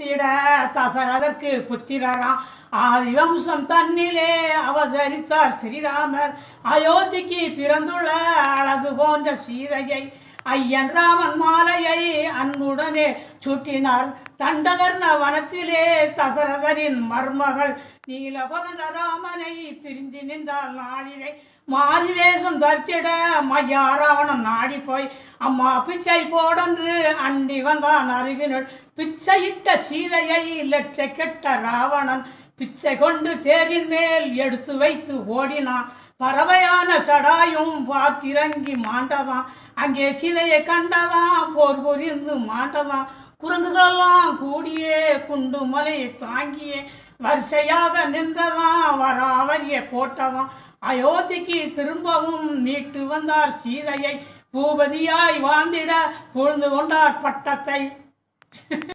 கொடுத்திட தசரதற்கு புத்திரரா. ஆதிவம்சம் தன்னிலே அவதரித்தார் ஸ்ரீராமர். அயோத்திக்கு பிறந்துள்ள அழகு போன்ற சீதையை ஐயன் ராமன் மாலையை தானே சுட்டினார் தண்டகர் வனத்திலே தசரதரின் மர்மகள் நீலகோதண்ட பிரிந்து நின்றால் நாளிலே மாறி தரித்திட மையா ராவணன் நாடி போய் அம்மா பிச்சை போடன்று அண்டி வந்தான் அறிவினுள் பிச்சையிட்ட சீதையை லட்ச கெட்ட ராவணன் பிச்சை கொண்டு தேரின் மேல் எடுத்து வைத்து ஓடினான் பறவையான சடாயும் பார்த்திறங்கி மாண்டதான் அங்கே சிலையை கண்டதான் போர் புரிந்து மாண்டதான் குரங்குகளெல்லாம் கூடியே குண்டு மலையை தாங்கியே வரிசையாக நின்றதான் வராவரிய போட்டதான் அயோத்திக்கு திரும்பவும் மீட்டு வந்தார் சீதையை. பூபதியாய் வாழ்ந்திட புழுந்து கொண்டார் பட்டத்தை.